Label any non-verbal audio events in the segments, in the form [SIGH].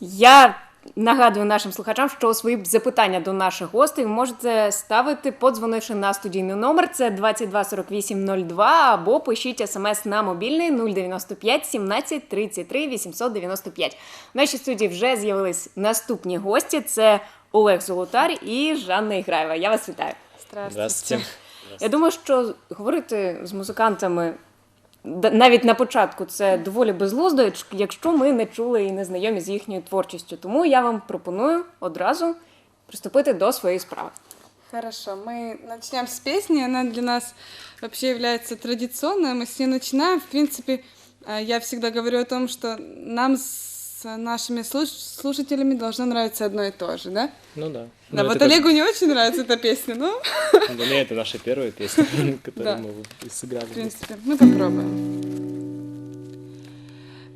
Я нагадую нашим слухачам, що свої запитання до наших гостей ви можете ставити, подзвонивши на студійний номер. Це 22 48 02, або пишіть смс на мобільний 095 17 33 895. В нашій студії вже з'явились наступні гості. Це Олег Золотар і Жанна Іграєва. Я вас вітаю. Здравствуйте. Я думаю, що говорити з музикантами навіть на початку це доволі безглуздо, якщо- якщо ми не чули і не знайомі з їхньою творчістю. Тому я вам пропоную одразу приступити до своєї справи. Хорошо, мы начнем с песни. Она для нас вообще является традиционной. Мы с ней начинаем. В принципе, э, я всегда говорю о том, что нам с нашими слуш- слушателями должно нравиться одно и то же, да? Ну да. Да, Ну, вот Олегу не очень нравится эта песня, но, [LAUGHS] Для меня это наша первая песня, [LAUGHS] которую Да. мы сыграли. в принципе, мы попробуем.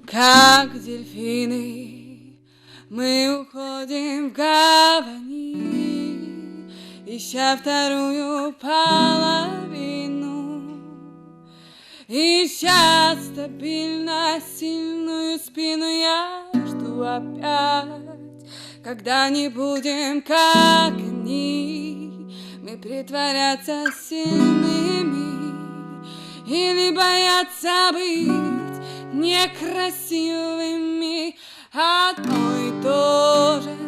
Как дельфины мы уходим в гавани, ища вторую половину. Ища стабильно сильную спину, я жду опять, когда не будем как они, мы притворяться сильными. Или бояться быть некрасивыми. Одно и то же.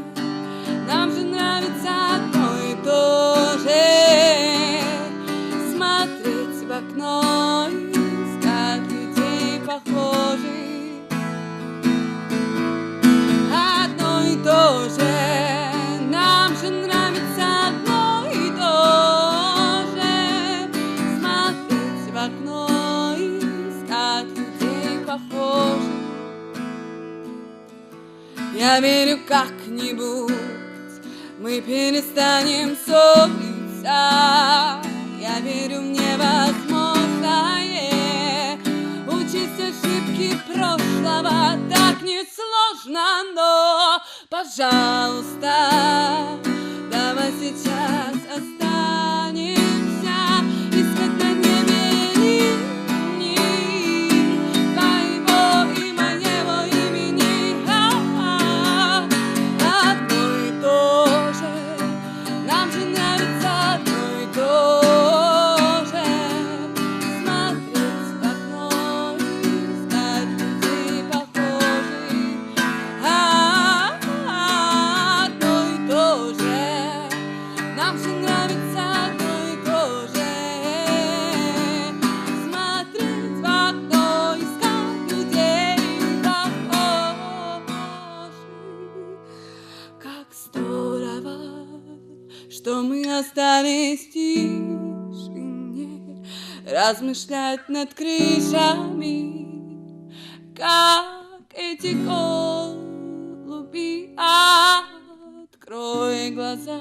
Я верю как-нибудь мы перестанем ссориться. Я верю в невозможное. Учись ошибки прошлого так несложно, но, пожалуйста, давай сейчас размышлять над крышами, как эти голуби. Открой глаза,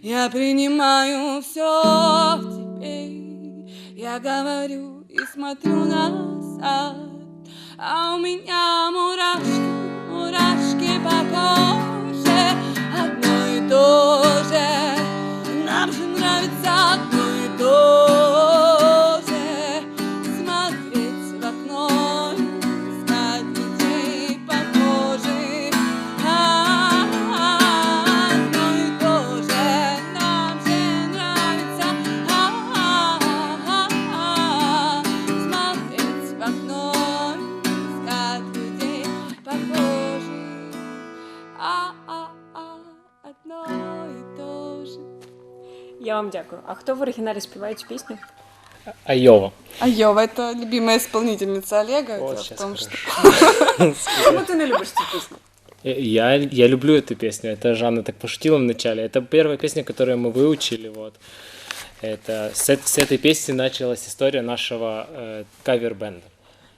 я принимаю все в тебе. Я говорю и смотрю назад, а у меня мурашки, мурашки по коже. Одно и то же, А хто в оригіналі співає цю пісню? Айова. А Йова, это любимая исполнительница Олега. Вот Дело в сейчас том, что... [LAUGHS] Чому ти не любиш цю пісню? Я, я люблю эту песню. Это Жанна так пошутила в начале. Это первая песня, которую мы выучили. Вот. Это, с, эт- с этой песни началась история нашего э, кавер-бенда.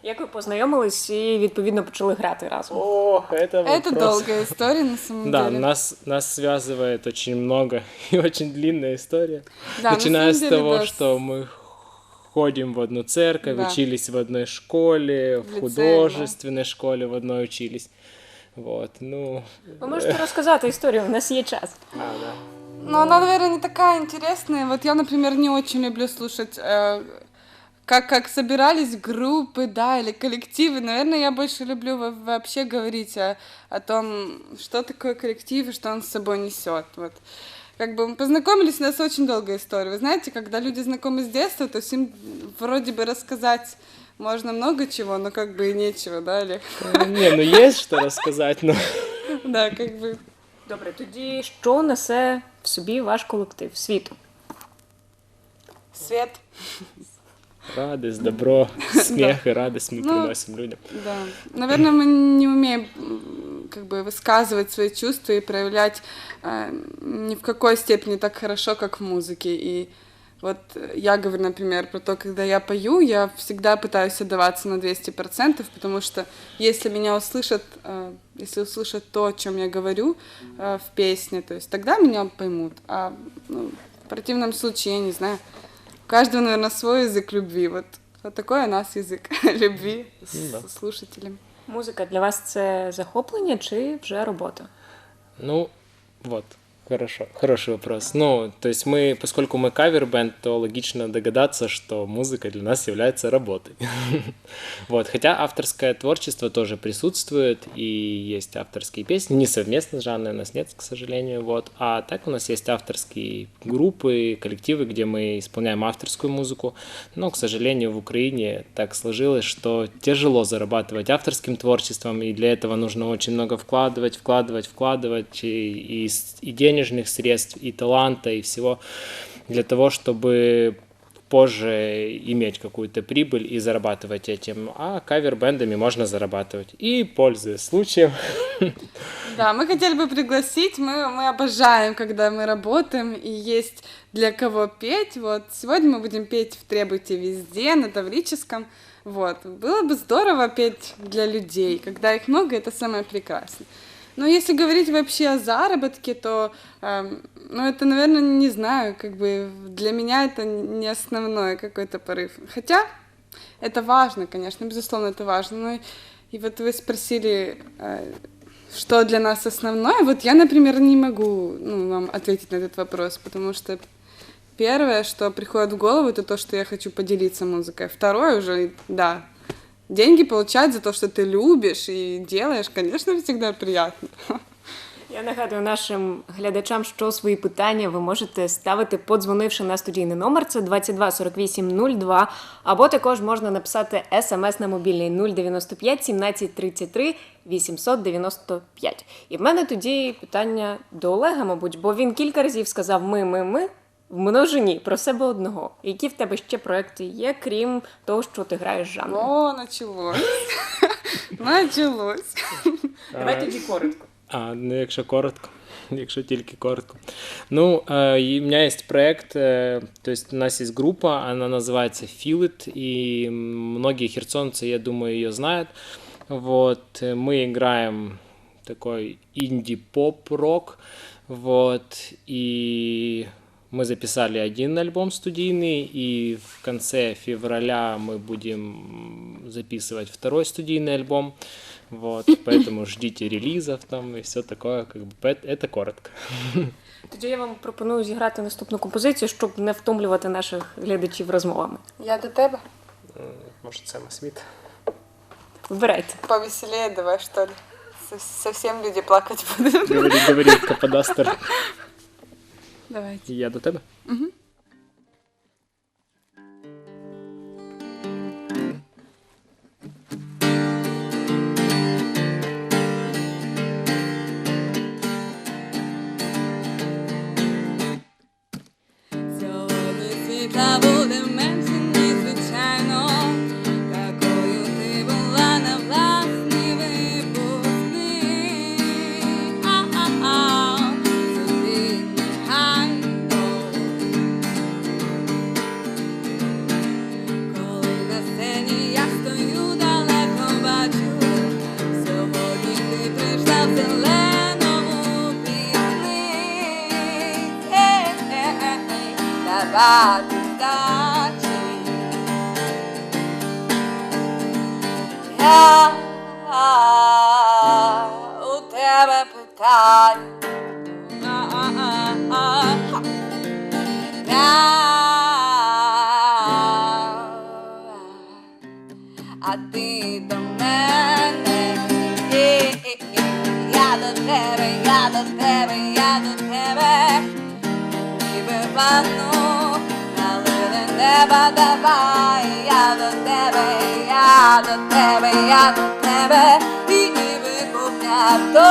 Як ви познайомились і відповідно почали грати разом? Ох, это Это вопрос. долгая история, на самом Да, деле. нас, нас связывает очень много [LAUGHS] и очень длинная история. Да, на Начиная самом с деле, того, да, что мы ходим в одну церковь, Да. учились в одной школе, в, В лицее, художественной школе в одной учились. Вот, ну, Ви можете розказати історію, у нас є час. а, да. Но она, наверное, не такая интересная. Вот я, например, не очень люблю слушать э, как, как собирались группы, да, или коллективы. Наверное, я больше люблю во- вообще говорить о, о том, что такое коллектив и что он с собой несет. Вот. Как бы мы познакомились, у нас очень долгая история. Вы знаете, когда люди знакомы с детства, то есть им вроде бы рассказать можно много чего, но как бы и нечего, да, Олег? [LAUGHS] Не, ну есть что рассказать, но... [LAUGHS] Да, как бы Добре, тоді що несе в собі ваш колектив світу? свет. Радость, добро, [LAUGHS] смех и радость мы Ну, приносим людям. Да. Наверное, мы не умеем как бы высказывать свои чувства и проявлять э, ни в какой степени так хорошо, как в музыке. И вот я говорю, например, про то, когда я пою, я всегда пытаюсь отдаваться на 200%, потому что если меня услышат, э, если услышат то, о чем я говорю э, в песне, то есть тогда меня поймут. А ну, в противном случае, я не знаю, каждого, наверное, свой язык любви. Вот, вот такой у нас язык [LAUGHS] любви с Ну да. слушателем. Музика для вас це захоплення чи вже робота? Ну, вот, хорошо, хороший вопрос. Ну, то есть мы, поскольку мы кавер-бенд, то логично догадаться, что музыка для нас является работой. [LAUGHS] Вот, хотя авторское творчество тоже присутствует, и есть авторские песни, не совместно с Жанной у нас нет, к сожалению, вот, а так у нас есть авторские группы, коллективы, где мы исполняем авторскую музыку, но, к сожалению, в Украине так сложилось, что тяжело зарабатывать авторским творчеством, и для этого нужно очень много вкладывать, вкладывать, вкладывать, и, и, и денежных средств, и таланта, и всего для того, чтобы позже иметь какую-то прибыль и зарабатывать этим, а кавер-бендами можно зарабатывать. И, пользуясь случаем, [LAUGHS] Да, мы хотели бы пригласить, мы, мы обожаем, когда мы работаем, и есть для кого петь. Вот сегодня мы будем петь в «Требуйте везде» на Таврическом. Вот. Было бы здорово петь для людей. Когда их много, это самое прекрасное. Но если говорить вообще о заработке, то, эм, ну, это, наверное, не знаю, как бы для меня это не основной какой-то порыв. Хотя это важно, конечно, безусловно, это важно. Но и вот вы спросили, э, что для нас основное. Вот я, например, не могу ну, вам ответить на этот вопрос, потому что первое, что приходит в голову, это то, что я хочу поделиться музыкой. Второе уже, да, деньги получать за то, что ты любишь и делаешь, конечно, всегда приятно. Я нагадую нашим глядачам, що свої питання ви можете ставити, подзвонивши на студійний номер. Це 22 48 02, або також можна написати смс на мобільний 095 17 33 895. І в мене тоді питання до Олега, мабуть, бо він кілька разів сказав ми, ми, ми В множині про себе одного. Які в тебе ще проекти є, крім того, що ти граєш жанром? О, началось. [LAUGHS] Началось. Давай тоді коротко. А, ну якщо коротко, [LAUGHS] якщо тільки коротко. Ну, э, и у меня есть проект, э, то есть у нас есть группа, она называется Feel It, и многие херсонцы, я думаю, ее знают. Вот, э, мы играем такой инди-поп-рок, вот, и мы записали один альбом студийный, и в конце февраля мы будем записывать второй студийный альбом. Вот, [LAUGHS] поэтому ждите релизов там и все такое, как бы пэ- это коротко. [LAUGHS] Тоді я вам пропоную зіграти наступну композицію, щоб не втомлювати наших глядачів розмовами. Я до тебе. Может, Сэма Смит? Вибирайте. Повеселее давай, что ли. Совсем люди плакать будут. Говори, говори, Каподастер. [LAUGHS] Давайте. Я до тебе? Сьогодні давати здачі. Я у тебе питаю. А-а-а-а. а ти до мене. Є-є-є. Я до тебе, я до тебе, я до тебе, ніби ванну налили неба давай, я до тебе, я до тебе, я до тебе, і ніби кухня, то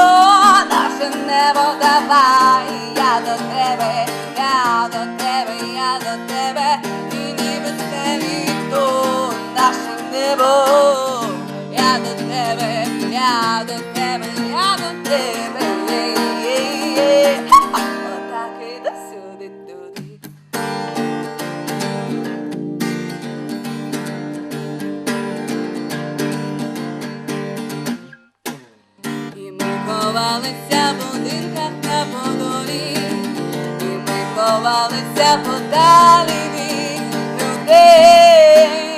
наше небо давай, я до тебе, я до тебе, я до тебе, і ніби стелі, то наше небо. Я до тебе, я до тебе, я до тебе, ховалися в будинках на подолі, і ми ховалися подалі від людей.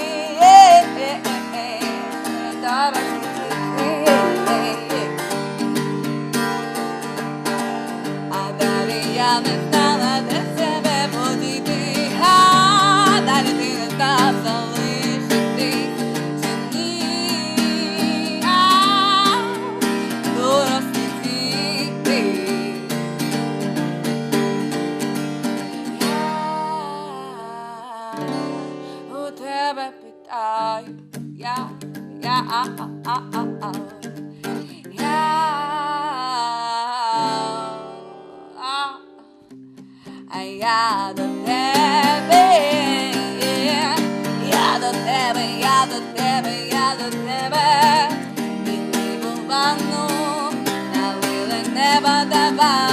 Я до тебе, я до тебе, і в ванну налили неба давай,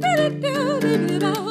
do do do do do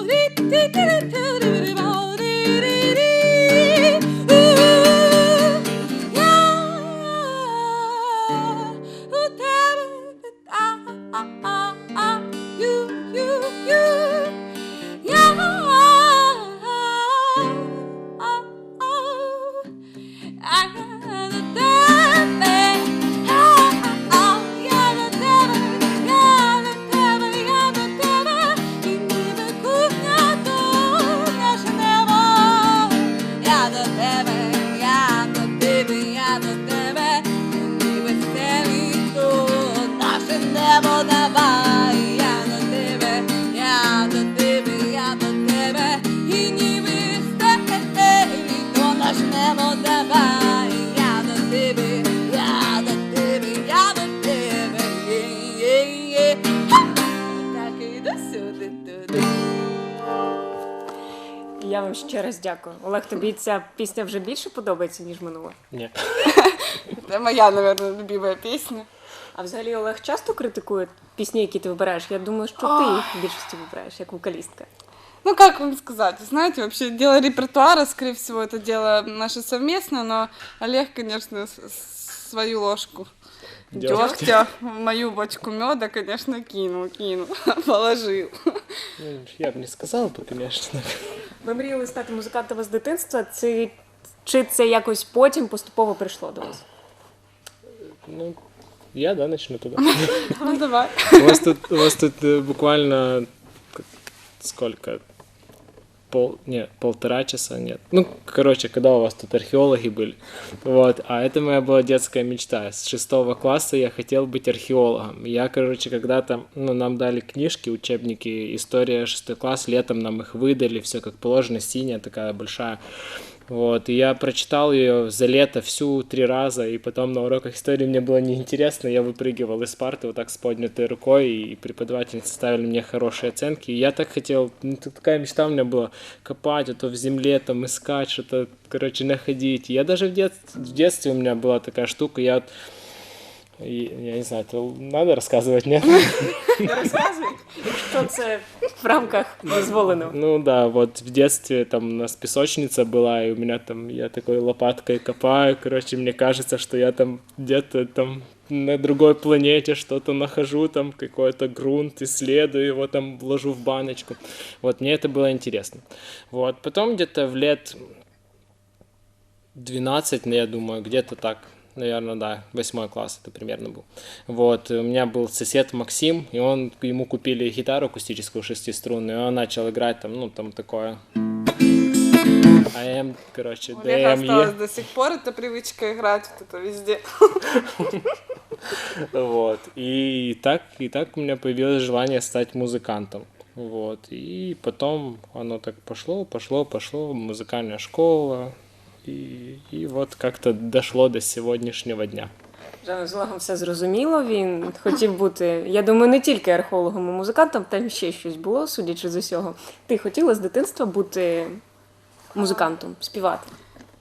Я вам ще раз дякую. Олег, тобі ця пісня вже більше подобається, ніж минула. Ні. [LAUGHS] Это моя, наверное, любимая песня. А взагалі Олег часто критикує пісні, які ти вибираєш. Я думаю, що ти їх в більшості вибираєш як вокалістка. Ну, как вам сказать, знаете, вообще дело репертуара, скорее всего, это дело наше совместное, но Олег, конечно, с- с- свою ложку Дегтя. дегтя в мою бочку меда, конечно, кинул, кинул, [LAUGHS] положил. Ну, я б не сказав би, звісно. Ви мріяли стати музикантами з дитинства? Це, чи це якось потім поступово прийшло до вас? Ну, я, да, начну туди. [LAUGHS] Ну, давай. У вас тут, у вас тут э, буквально сколько? Пол, не, полтора часа, нет. Ну, короче, когда у вас тут археологи были. Вот, а это моя была детская мечта. С шестого класса я хотел быть археологом. Я, короче, когда-то, ну, нам дали книжки, учебники, история шестой класс, летом нам их выдали, все как положено, синяя такая большая. Вот, и я прочитал ее за лето всю три раза, и потом на уроках истории мне было неинтересно, я выпрыгивал из парты вот так с поднятой рукой, и преподавательницы ставили мне хорошие оценки. И я так хотел, ну, такая мечта у меня была, копать, а то в земле там искать что-то, короче, находить. Я даже в, дет- в детстве у меня была такая штука, я я не знаю, это надо рассказывать, нет? Не розказуй, якщо це в рамках дозволеного. Ну да, вот в детстве там у нас песочница была, и у меня там, я такой лопаткой копаю, короче, мне кажется, что я там где-то там на другой планете что-то нахожу, там какой-то грунт, исследую его, там вложу в баночку. Вот, мне это было интересно. Вот, потом где-то в лет 12, ну, я думаю, где-то так, наверное, да, восьмой класс это примерно был. Вот, у меня был сосед Максим, и он, ему купили гитару акустическую шестиструнную, и он начал играть там, ну, там такое... АМ, короче, У Олега ДМЕ. осталась до сих пор эта привычка играть вот это везде. Вот. И так, и так у меня появилось желание стать музыкантом. Вот. И потом оно так пошло, пошло, пошло, музыкальная школа. І, і от як-то дошло до сьогоднішнього дня. Жану з Олегом все зрозуміло. Він хотів бути, я думаю, не тільки археологом і музикантом, там ще щось було, судячи з усього. Ти хотіла з дитинства бути музикантом, співати.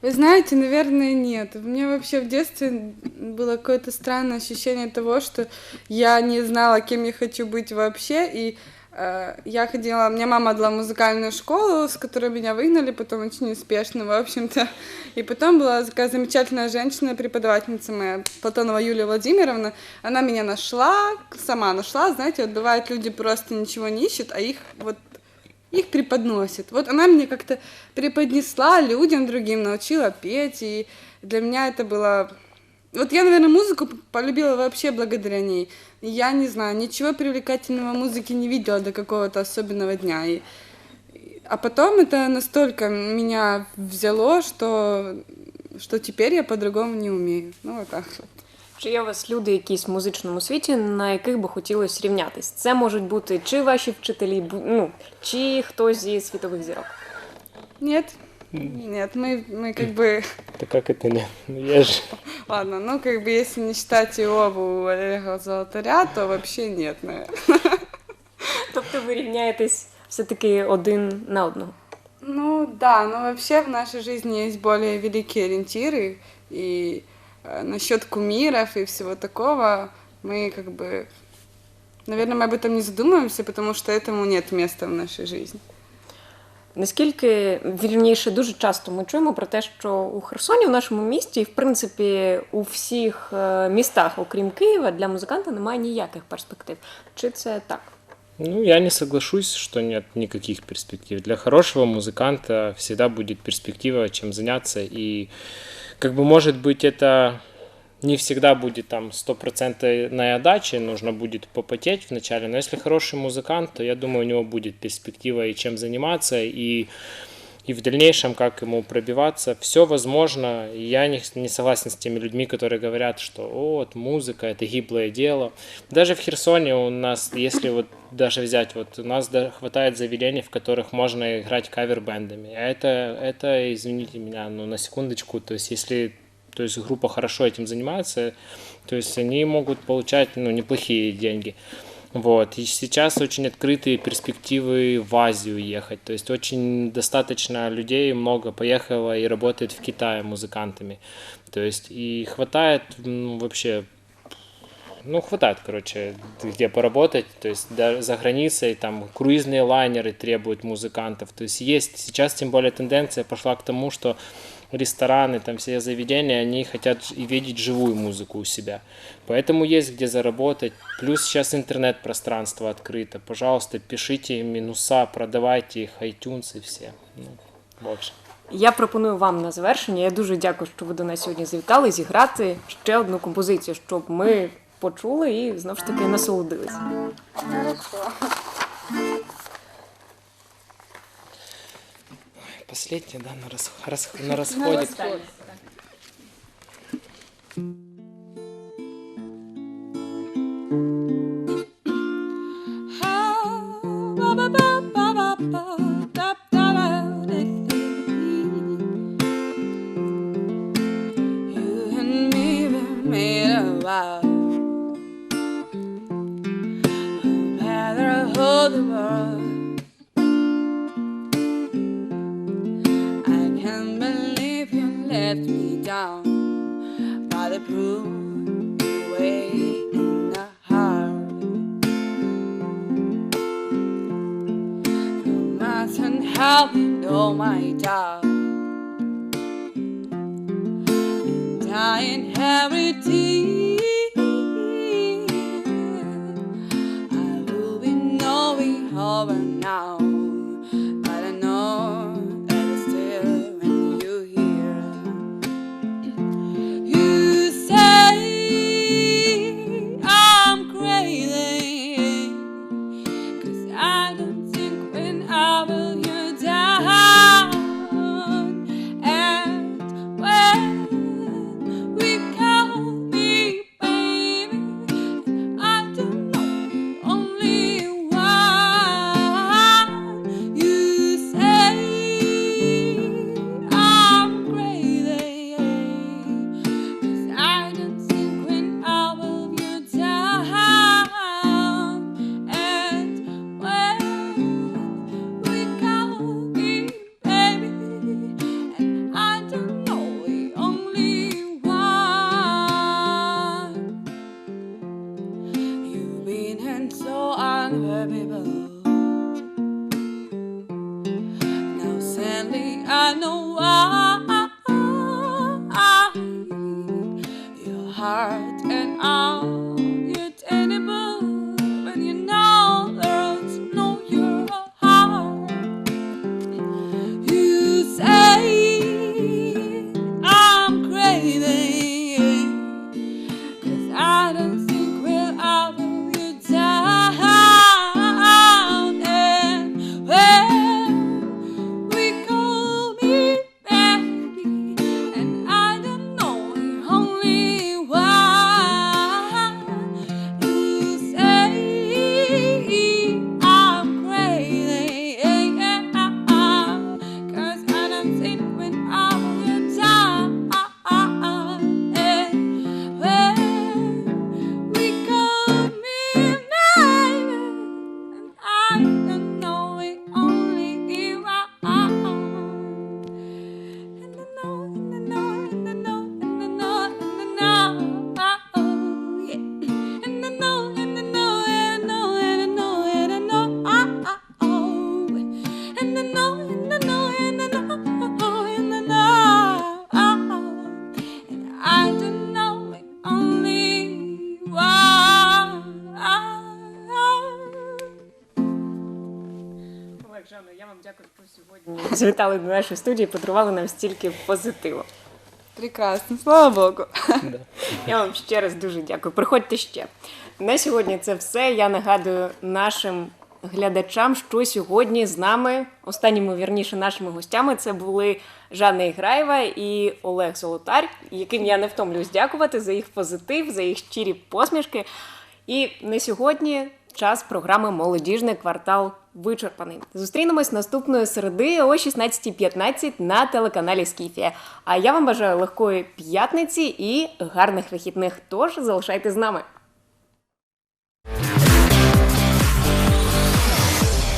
Вы знаете, наверное, нет. У меня вообще в детстве было какое-то странное ощущение того, что я не знала, кем я хочу быть вообще. И э, я ходила, меня мама отдала в музыкальную школу, с которой меня выгнали, потом очень успешно, в общем-то. И потом была такая замечательная женщина, преподавательница моя, Платонова Юлия Владимировна. Она меня нашла, сама нашла, знаете, вот бывает люди просто ничего не ищут, а их вот их преподносит. Вот она мне как-то преподнесла людям другим, научила петь, и для меня это было... Вот я, наверное, музыку полюбила вообще благодаря ней. И Я не знаю, ничего привлекательного в музыке не видела до какого-то особенного дня. И... А потом это настолько меня взяло, что, что теперь я по-другому не умею. Ну, вот так вот. Чи є у вас люди якісь в музичному світі, на яких би хотілося рівнятись? Це можуть бути чи ваші вчителі, бу- ну, чи хтось зі світових зірок. Нет, нет, мы, мы как бы... Та як це не? Ну я ж. Ладно, ну как бы если не считать Иову Олега Золотаря, то вообще нет, наверное. Тобто ви рівняєтесь все-таки один на одного. Ну да, но вообще в нашей жизни есть более великие ориентиры, и э, насчет кумиров и всего такого мы как бы, наверное, мы об этом не задумываемся, потому что этому нет места в нашей жизни. Наскільки вірніше, дуже часто ми чуємо про те, що у Херсоні, в нашому місті, і в принципі у всіх е, містах, окрім Києва, для музиканта немає ніяких перспектив. Чи це так? Ну, я не соглашусь, что нет никаких перспектив. Для хорошего музыканта всегда будет перспектива, чем заняться. И, как бы, может быть, это не всегда будет там стопроцентной отдачи, нужно будет попотеть вначале, но если хороший музыкант, то я думаю, у него будет перспектива и чем заниматься, и, и в дальнейшем, как ему пробиваться, все возможно. Я не, не согласен с теми людьми, которые говорят, что «О, вот музыка, это гиблое дело. Даже в Херсоне у нас, если вот даже взять, вот у нас да- хватает заведений, в которых можно играть кавер-бендами. А это, это, извините меня, ну на секундочку, то есть если то есть группа хорошо этим занимается, то есть они могут получать ну, неплохие деньги. Вот. И сейчас очень открытые перспективы в Азию ехать. То есть очень достаточно людей много поехало и работает в Китае музыкантами. То есть и хватает ну, вообще ну, хватает, короче, где поработать, то есть да, за границей, там, круизные лайнеры требуют музыкантов, то есть есть сейчас, тем более, тенденция пошла к тому, что рестораны, там, все заведения, они хотят ж- и видеть живую музыку у себя, поэтому есть где заработать, плюс сейчас интернет-пространство открыто, пожалуйста, пишите минуса, продавайте их, iTunes и все, ну, в общем. Я пропоную вам на завершення. Я дуже дякую, що ви до нас сьогодні завітали зіграти ще одну композицію, щоб ми почули і знову ж таки насолодилися. Последний, да, на, рас- рас- [LAUGHS] на расходе. You left me down by the broom way in the heart. You mustn't help know my doubt. And I. I know why. Тетяно, я вам дякую, що сьогодні [LAUGHS] звітали до нашої студії, подарували нам стільки позитиву. Прекрасно, слава Богу. [LAUGHS] Я вам ще раз дуже дякую. Приходьте ще. На сьогодні це все. Я нагадую нашим глядачам, що сьогодні з нами, останніми вірніше, нашими гостями, це були Жанна Іграєва і Олег Золотар, яким я не втомлюсь дякувати за їх позитив, за їх щирі посмішки. І на сьогодні час програми Молодіжний квартал вичерпаний. Зустрінемось наступної середи о 16.15 на телеканалі Скіфія. А я вам бажаю легкої п'ятниці і гарних вихідних. Тож залишайте з нами.